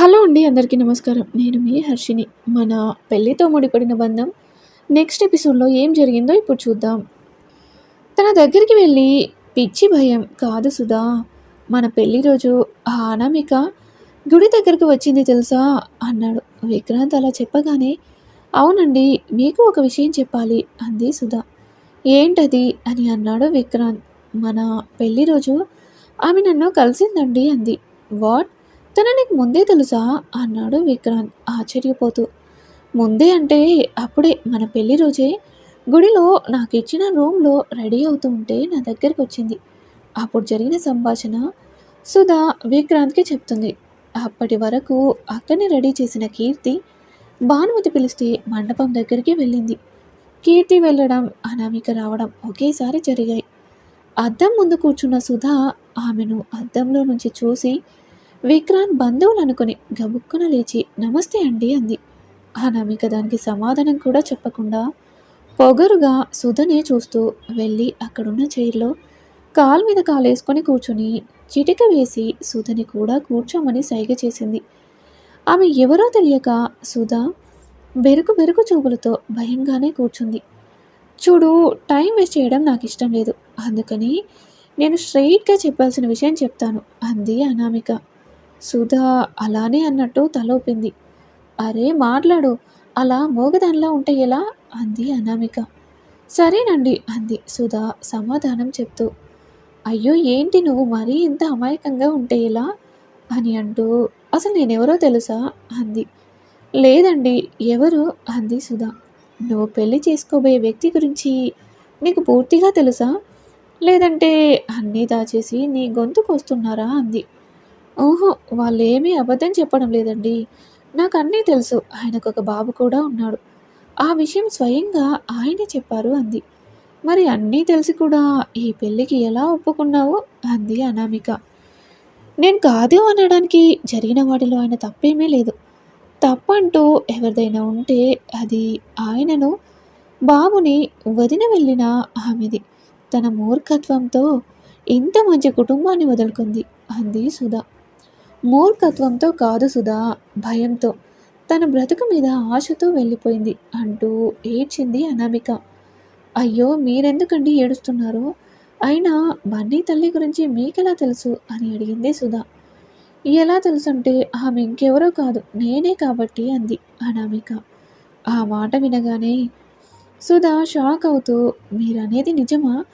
Hello అండి అందరికీ నమస్కారం. నేను మీ హర్షిని. మన పెళ్ళితో ముడిపడిన బంధం నెక్స్ట్ ఎపిసోడ్లో ఏం జరిగిందో ఇప్పుడు చూద్దాం. తన దగ్గరికి వెళ్ళి పిచ్చి భయం. కాదు సుధా. మన పెళ్ళి రోజు ఆ అనామిక గుడి దగ్గరకు వచ్చింది తెలుసా? అన్నాడు. విక్రాంత్ అలా చెప్పగానే అవునండి మీకు ఒక విషయం చెప్పాలి. అంది సుధా. ఏంటది? అని అన్నాడు విక్రాంత్. మన పెళ్ళి రోజు ఆమె నన్ను కలిసిందండి. అంది. వాట్? తన నీకు ముందే తెలుసా? అన్నాడు విక్రాంత్ ఆశ్చర్యపోతూ. ముందే అంటే అప్పుడే మన పెళ్ళి రోజే గుడిలో నాకు ఇచ్చిన రూమ్లో రెడీ అవుతూ ఉంటే నా దగ్గరికి వచ్చింది. అప్పుడు జరిగిన సంభాషణ సుధా విక్రాంత్కి చెప్తుంది. అప్పటి వరకు అక్కని రెడీ చేసిన కీర్తి భానుమతి పిలిస్తే మండపం దగ్గరికి వెళ్ళింది. కీర్తి వెళ్ళడం అనామిక రావడం ఒకేసారి జరిగాయి. అద్దం ముందు కూర్చున్న సుధా ఆమెను అద్దంలో నుంచి చూసి విక్రాంత్ బంధువులు అనుకుని గబుక్కున లేచి నమస్తే అండి అంది. అనామిక దానికి సమాధానం కూడా చెప్పకుండా పొగరుగా సుధనే చూస్తూ వెళ్ళి అక్కడున్న చైర్లో కాలు మీద కాలేసుకొని కూర్చుని చిటిక వేసి సుధని కూడా కూర్చోమని సైగ చేసింది. ఆమె ఎవరో తెలియక సుధ బెరుకు బెరుకు చూపులతో భయంగానే కూర్చుంది. చూడు టైం వేస్ట్ చేయడం నాకు ఇష్టం లేదు. అందుకని నేను స్ట్రైట్గా చెప్పాల్సిన విషయం చెప్తాను అంది అనామిక. సుధా అలానే అన్నట్టు తలోపింది. అరే మాట్లాడు. అలా మోగదానిలా ఉంటే ఎలా? అంది అనామిక. సరేనండి అంది సుధా సమాధానం చెప్తూ. అయ్యో ఏంటి నువ్వు మరీ ఇంత అమాయకంగా ఉంటే ఎలా? అని అంటూ అసలు నేనెవరో తెలుసా? అంది. లేదండి ఎవరు? అంది సుధా. నువ్వు పెళ్ళి చేసుకోబోయే వ్యక్తి గురించి నీకు పూర్తిగా తెలుసా? లేదంటే అన్నీ దాచేసి నీ గొంతుకు వస్తున్నారా అంది. ఓహో వాళ్ళేమీ అబద్ధం చెప్పడం లేదండి. నాకు అన్నీ తెలుసు. ఆయనకు ఒక బాబు కూడా ఉన్నాడు. ఆ విషయం స్వయంగా ఆయనే చెప్పారు అంది. మరి అన్నీ తెలిసి కూడా ఈ పెళ్ళికి ఎలా ఒప్పుకున్నావు? అంది అనామిక. నేను కాదు అనడానికి జరిగిన వాటిలో ఆయన తప్పేమీ లేదు. తప్పంటూ ఎవరిదైనా ఉంటే అది ఆయనను బాబుని వదిన వెళ్ళిన ఆమెది. తన మూర్ఖత్వంతో ఇంత మంచి కుటుంబాన్ని వదులుకుంది అంది సుధా. మూర్ఖత్వంతో కాదు సుధా భయంతో. తన బ్రతుకు మీద ఆశతో వెళ్ళిపోయింది అంటూ ఏడ్చింది అనామిక. అయ్యో మీరెందుకండి ఏడుస్తున్నారు? అయినా బన్నీ తల్లి గురించి మీకెలా తెలుసు అని అడిగింది సుధా. ఎలా తెలుసంటే ఆమె ఇంకెవరో కాదు నేనే కాబట్టి అంది అనామిక. ఆ మాట వినగానే సుధా షాక్ అవుతూ మీరనేది నిజమా?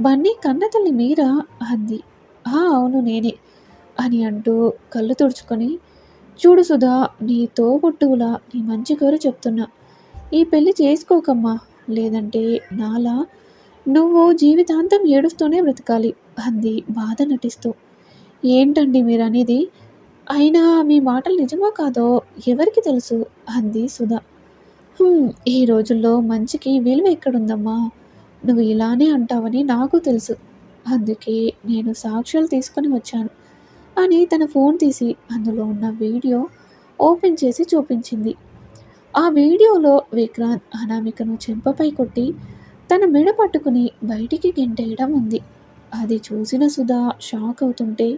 బన్నీ కన్న తల్లి మీరా? అంది. అవును నేనే. అని అంటూ కళ్ళు తుడుచుకొని చూడు సుధా నీ తోబుట్టువులా నీ మంచి కోరు చెప్తున్నా. ఈ పెళ్ళి చేసుకోకమ్మా. లేదంటే నాలా? నువ్వు జీవితాంతం ఏడుస్తూనే బ్రతకాలి అంది బాధ నటిస్తూ. ఏంటండి మీరు అనేది అయినా మీ మాటలు నిజమో కాదో ఎవరికి తెలుసు? అంది సుధా. ఈ రోజుల్లో మంచికి విలువ ఎక్కడుందమ్మా? నువ్వు ఇలానే అంటావని నాకు తెలుసు. అందుకే నేను సాక్ష్యాలు తీసుకొని వచ్చాను. అని తన ఫోన్ తీసి అందులో ఉన్న వీడియో ఓపెన్ చేసి చూపించింది. ఆ వీడియోలో విక్రాంత్ అనామికను చెంపపై కొట్టి తన మెడ పట్టుకుని బయటికి గెంటేయడం ఉంది. అది చూసిన సుధా షాక్ అవుతుంటే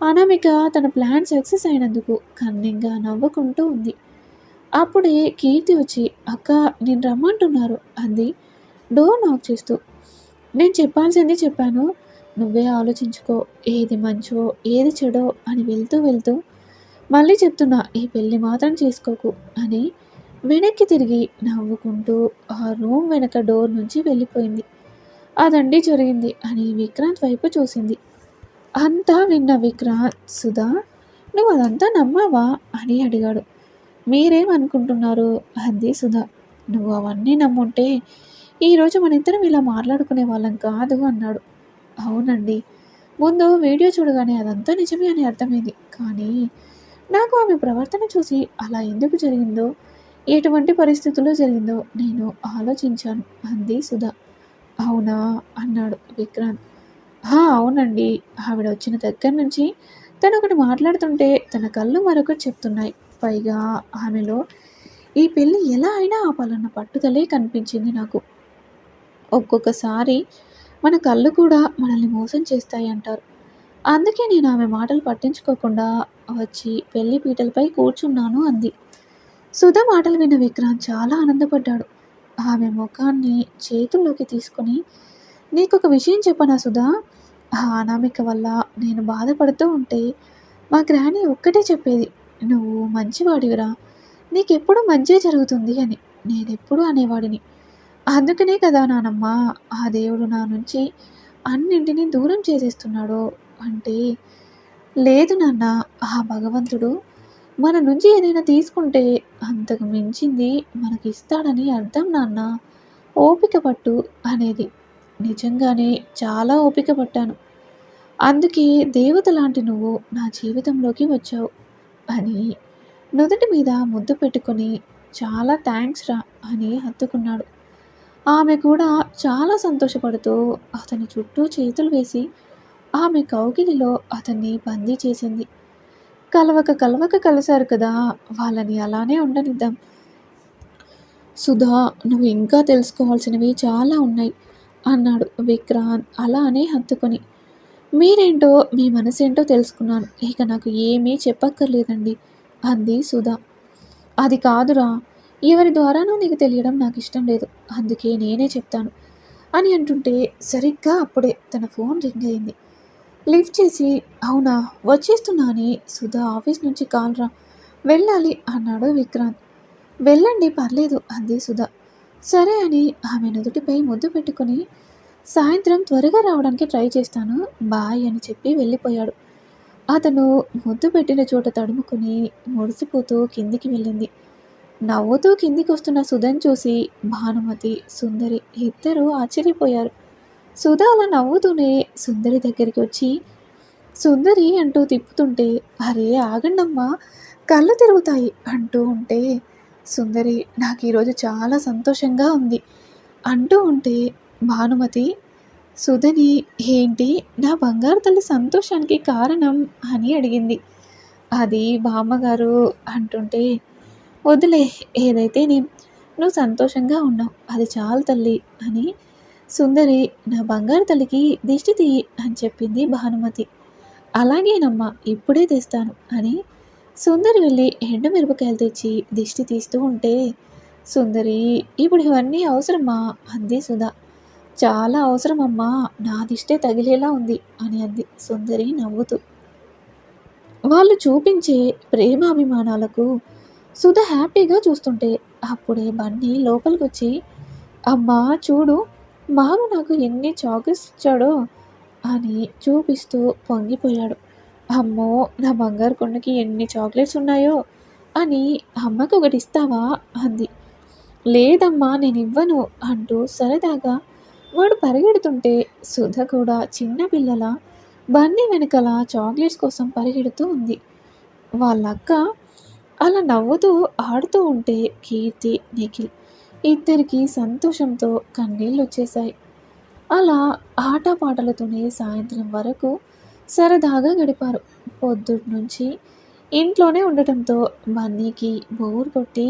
అనామిక తన ప్లాన్ సక్సెస్ అయినందుకు కన్నింగా నవ్వుకుంటూ ఉంది. అప్పుడే కీర్తి వచ్చి అక్క నేను రమ్మంటున్నారు అంది. డోర్ నాక్ చేస్తూ నేను చెప్పాల్సింది చెప్పాను. నువ్వే ఆలోచించుకో ఏది మంచో ఏది చెడో అని వెళ్తూ వెళ్తూ మళ్ళీ చెప్తున్నా ఈ పెళ్ళి మాత్రం చేసుకోకు అని వెనక్కి తిరిగి నవ్వుకుంటూ ఆ రూమ్ వెనక డోర్ నుంచి వెళ్ళిపోయింది. అదండి జరిగింది అని విక్రాంత్ వైపు చూసింది. అంతా విన్న విక్రాంత్ సుధా నువ్వు అదంతా నమ్మావా? అని అడిగాడు. మీరేమనుకుంటున్నారు? అంది సుధా. నువ్వు అవన్నీ నమ్ముంటే ఈరోజు మన ఇద్దరం ఇలా మాట్లాడుకునే వాళ్ళం కాదు అన్నాడు. అవునండి. ముందు వీడియో చూడగానే అదంతా నిజమే అని అర్థమైంది. కానీ నాకు ఆమె ప్రవర్తన చూసి అలా ఎందుకు జరిగిందో ఎటువంటి పరిస్థితుల్లో జరిగిందో నేను ఆలోచించాను. అంది సుధా. అవునా? అన్నాడు విక్రాంత్. అవునండి. ఆవిడ వచ్చిన దగ్గర నుంచి తను ఒకటి మాట్లాడుతుంటే తన కళ్ళు మరొకటి చెప్తున్నాయి. పైగా ఆమెలో ఈ పెళ్ళి ఎలా అయినా ఆపాలన్న పట్టుదలే కనిపించింది నాకు. ఒక్కొక్కసారి మన కళ్ళు కూడా మనల్ని మోసం చేస్తాయి అంటారు. అందుకే నేను ఆమె మాటలు పట్టించుకోకుండా వచ్చి పెళ్ళి పీటలపై కూర్చున్నాను అంది. సుధ మాటలు విన్న విక్రాంత్ చాలా ఆనందపడ్డాడు. ఆమె ముఖాన్ని చేతుల్లోకి తీసుకొని నీకు ఒక విషయం చెప్పనా సుధా? ఆ అనామిక వల్ల నేను బాధపడుతూ ఉంటే మా గ్రాని ఒక్కటే చెప్పేది నువ్వు మంచివాడివిరా నీకెప్పుడు మంచే జరుగుతుంది అని. నేనెప్పుడు అనేవాడిని అందుకనే కదా నానమ్మ ఆ దేవుడు నా నుంచి అన్నింటినీ దూరం చేసేస్తున్నాడు. అంటే లేదు నాన్న ఆ భగవంతుడు మన నుంచి ఏదైనా తీసుకుంటే అంతకు మించింది మనకి ఇస్తాడని అర్థం నాన్న. ఓపిక పట్టు అనేది. నిజంగానే చాలా ఓపిక పట్టాను. అందుకే దేవత లాంటి నువ్వు నా జీవితంలోకి వచ్చావు అని నుదుటి మీద ముద్దు పెట్టుకొని చాలా థ్యాంక్స్ రా అని హత్తుకున్నాడు. ఆమె కూడా చాలా సంతోషపడుతూ అతని చుట్టూ చేతులు వేసి ఆమె కౌగిలిలో అతన్ని బందీ చేసింది. కలవక కలవక కలిశారు కదా వాళ్ళని అలానే ఉండనిద్దాం. సుధా నువ్వు ఇంకా తెలుసుకోవాల్సినవి చాలా ఉన్నాయి అన్నాడు విక్రాంత్ అలానే హత్తుకొని. మీరేంటో మీ మనసేంటో తెలుసుకున్నాను. ఇక నాకు ఏమీ చెప్పక్కర్లేదండి అంది సుధా. అది కాదురా ఎవరి ద్వారానో నీకు తెలియడం నాకు ఇష్టం లేదు. అందుకే నేనే చెప్తాను. అని అంటుంటే సరిగ్గా అప్పుడే తన ఫోన్ రింగ్ అయింది. లిఫ్ట్ చేసి అవునా వచ్చేస్తున్నా అని సుధా ఆఫీస్ నుంచి కాల్ రా. వెళ్ళాలి అన్నాడు విక్రాంత్. వెళ్ళండి పర్లేదు అంది సుధా. సరే అని ఆమె నుదుటిపై ముద్దు పెట్టుకుని సాయంత్రం త్వరగా రావడానికి ట్రై చేస్తాను బాయ్ అని చెప్పి వెళ్ళిపోయాడు. అతను ముద్దు పెట్టిన చోట తడుముకుని ముడిసిపోతూ కిందికి వెళ్ళింది. నవ్వుతూ కిందికి వస్తున్న సుధన్ చూసి భానుమతి సుందరి ఇద్దరూ ఆశ్చర్యపోయారు. సుధ అలా నవ్వుతూనే సుందరి దగ్గరికి వచ్చి సుందరి అంటూ తిప్పుతుంటే అరే ఆగండమ్మా కళ్ళు తిరుగుతాయి అంటూ ఉంటే సుందరి నాకు ఈరోజు చాలా సంతోషంగా ఉంది అంటూ ఉంటే భానుమతి సుధని ఏంటి నా బంగారు తల్లి సంతోషానికి కారణం అని అడిగింది. అది బామ్మగారు అంటుంటే వదిలే ఏదైతే నీ నువ్వు సంతోషంగా ఉన్నావు అది చాలు తల్లి అని సుందరి నా బంగారు తల్లికి దిష్టి తీయి అని చెప్పింది భానుమతి. అలాగేనమ్మా ఇప్పుడే తెస్తాను అని సుందరి వెళ్ళి ఎండమిరపకాయలు తెచ్చి దిష్టి తీస్తూ ఉంటే సుందరి ఇప్పుడు ఇవన్నీ అవసరమా? అంది సుధా. చాలా అవసరమమ్మా నా దిష్టే తగిలేలా ఉంది అని అంది సుందరి నవ్వుతూ. వాళ్ళు చూపించే ప్రేమాభిమానాలకు సుధ హ్యాపీగా చూస్తుంటే అప్పుడే బన్నీ లోపలికి వచ్చి అమ్మా చూడు మామ నాకు ఎన్ని చాక్లెట్స్ ఇచ్చాడో అని చూపిస్తూ పొంగిపోయాడు. అమ్మో నా బంగారు కొండకి ఎన్ని చాక్లెట్స్ ఉన్నాయో అని అమ్మకి ఒకటి ఇస్తావా? అంది. లేదమ్మా నేను ఇవ్వను అంటూ సరదాగా వాడు పరిగెడుతుంటే సుధ కూడా చిన్నపిల్లల బన్నీ వెనకల చాక్లెట్స్ కోసం పరిగెడుతూ ఉంది. వాళ్ళక్క అలా నవ్వుతూ ఆడుతూ ఉంటే కీర్తి నిఖిల్ ఇద్దరికి సంతోషంతో కన్నీళ్ళు వచ్చేశాయి అలా ఆటపాటలతోనే సాయంత్రం వరకు సరదాగా గడిపారు. పొద్దుటి నుంచి ఇంట్లోనే ఉండటంతో బన్నీకి బోర్ కొట్టి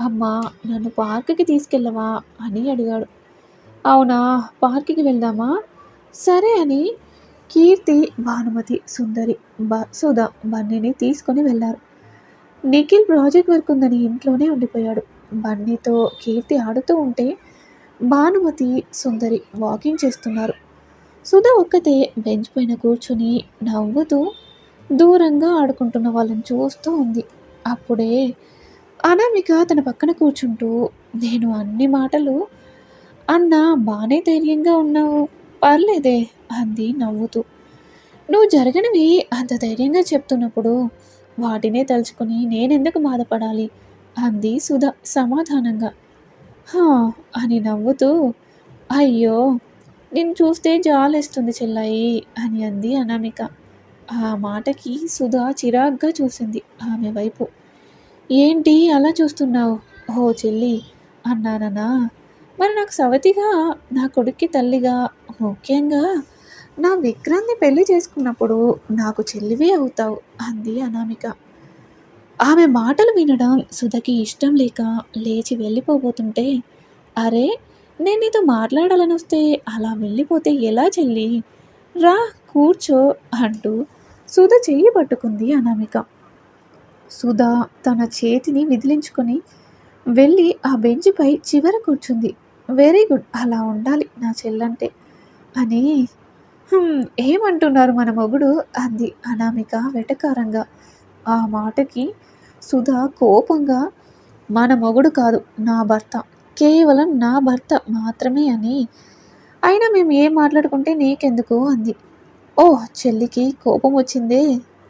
అమ్మా నన్ను పార్క్కి తీసుకెళ్ళవా? అని అడిగాడు. అవునా పార్క్కి వెళ్దామా? సరే అని కీర్తి భానుమతి సుందరి బ సుధా బన్నీని తీసుకొని వెళ్ళారు నిఖిల్ ప్రాజెక్ట్ వర్క్ ఉందని ఇంట్లోనే ఉండిపోయాడు. బన్నీతో కీర్తి ఆడుతూ ఉంటే భానుమతి సుందరి వాకింగ్ చేస్తున్నారు. సుధా ఒక్కతే బెంచ్ పైన కూర్చొని నవ్వుతూ దూరంగా ఆడుకుంటున్న వాళ్ళని చూస్తూ ఉంది. అప్పుడే అనామిక తన పక్కన కూర్చుంటూ నేను అన్ని మాటలు అన్న బాగానే ధైర్యంగా ఉన్నావు. పర్లేదే అంది నవ్వుతూ. నువ్వు జరగనివి అంత ధైర్యంగా చెప్తున్నప్పుడు వాటినే తలుచుకుని నేనెందుకు బాధపడాలి? అంది సుధ సమాధానంగా. హా అని నవ్వుతూ అయ్యో నిన్ను చూస్తే జాలేస్తుంది చెల్లాయి అని అంది అనామిక. ఆ మాటకి సుధ చిరాగ్గా చూసింది ఆమె వైపు. ఏంటి అలా చూస్తున్నావు? ఓ చెల్లి అన్నానన్నా మరి నాకు సవతిగా నా కొడుక్కి తల్లిగా ముఖ్యంగా నా విక్రాంత్ని పెళ్ళి చేసుకున్నప్పుడు నాకు చెల్లివే అవుతావు అంది అనామిక. ఆమె మాటలు వినడం సుధకి ఇష్టం లేక లేచి వెళ్ళిపోబోతుంటే అరే నేను నీతో మాట్లాడాలని వస్తే అలా వెళ్ళిపోతే ఎలా చెల్లి? రా కూర్చో అంటూ సుధ చెయ్యి పట్టుకుంది అనామిక. సుధ తన చేతిని విదిలించుకొని వెళ్ళి ఆ బెంచ్పై చివర కూర్చుంది. వెరీ గుడ్ అలా ఉండాలి నా చెల్లంటే అని ఏమంటున్నారు మన మొగుడు? అంది అనామిక వెటకారంగా. ఆ మాటకి సుధా కోపంగా మన మొగుడు కాదు నా భర్త. కేవలం నా భర్త మాత్రమే అని. అయినా మేము ఏం మాట్లాడుకుంటే నీకెందుకు? అంది. ఓ చెల్లికి కోపం వచ్చిందే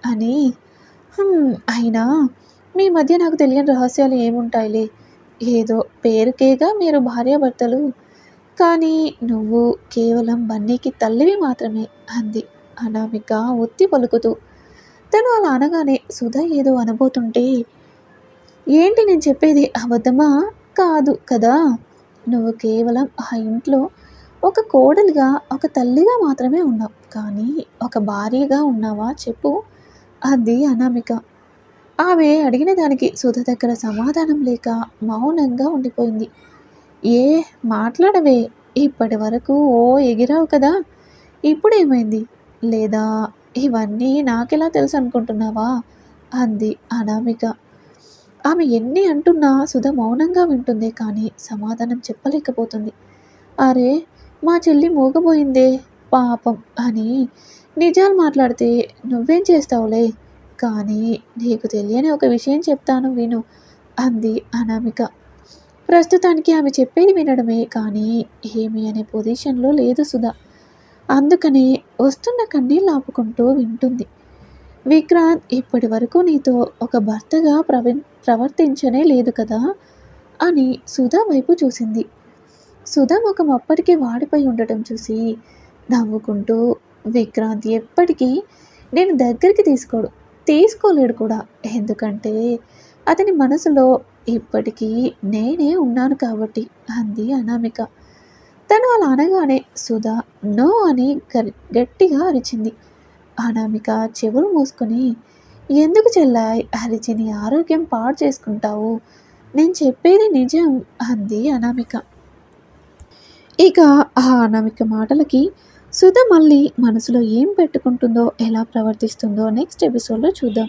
అని. అయినా మీ మధ్య నాకు తెలియని రహస్యాలు ఏముంటాయిలే? ఏదో పేరుకేగా మీరు భార్యాభర్తలు కానీ నువ్వు కేవలం బన్నీకి తల్లివి మాత్రమే అంది. అనామిక ఒత్తి పలుకుతూ. తను అలా అనగానే సుధ ఏదో అనబోతుంటే ఏంటి నేను చెప్పేది అబద్ధమా? కాదు కదా. నువ్వు కేవలం ఆ ఇంట్లో ఒక కోడలుగా ఒక తల్లిగా మాత్రమే ఉన్నావు. కానీ ఒక భార్యగా ఉన్నావా చెప్పు అంది అనామిక. ఆమె అడిగిన దానికి సుధ దగ్గర సమాధానం లేక మౌనంగా ఉండిపోయింది. ఏ మాట్లాడవే. ఇప్పటి వరకు ఓ ఎగిరావు కదా. ఇప్పుడేమైంది? లేదా ఇవన్నీ నాకెలా తెలుసు అనుకుంటున్నావా అంది అనామిక. ఆమె ఎన్ని అంటున్నా సుధ మౌనంగా వింటుంది కానీ సమాధానం చెప్పలేకపోతుంది. అరే మా చెల్లి మూగబోయిందే పాపం అని నిజాలు మాట్లాడితే నువ్వేం చేస్తావులే? కానీ నీకు తెలియని ఒక విషయం చెప్తాను విను అంది అనామిక. ప్రస్తుతానికి ఆమె చెప్పేది వినడమే కానీ ఏమి అనే పొజిషన్లో లేదు సుధా. అందుకని వస్తున్న కన్నీళ్ళు ఆపుకుంటూ వింటుంది. విక్రాంత్ ఇప్పటి వరకు నీతో ఒక భర్తగా ప్రవ ప్రవర్తించనే లేదు కదా? అని సుధా వైపు చూసింది. సుధా ముఖం అప్పటికే వాడిపై ఉండటం చూసి నవ్వుకుంటూ విక్రాంత్ ఎప్పటికీ నేను దగ్గరికి తీసుకోడు తీసుకోలేడు కూడా. ఎందుకంటే అతని మనసులో ఇప్పటికీ నేనే ఉన్నాను కాబట్టి అంది అనామిక. తను అలా అనగానే సుధా నో అని గట్టిగా అరిచింది. అనామిక చెవులు మూసుకొని ఎందుకు చెల్లాయి అరిచి నీ ఆరోగ్యం పాడు చేసుకుంటావు. నేను చెప్పేది నిజం అంది అనామిక. ఇక ఆ అనామిక మాటలకి సుధ మళ్ళీ మనసులో ఏం పెట్టుకుంటుందో ఎలా ప్రవర్తిస్తుందో నెక్స్ట్ ఎపిసోడ్లో చూద్దాం.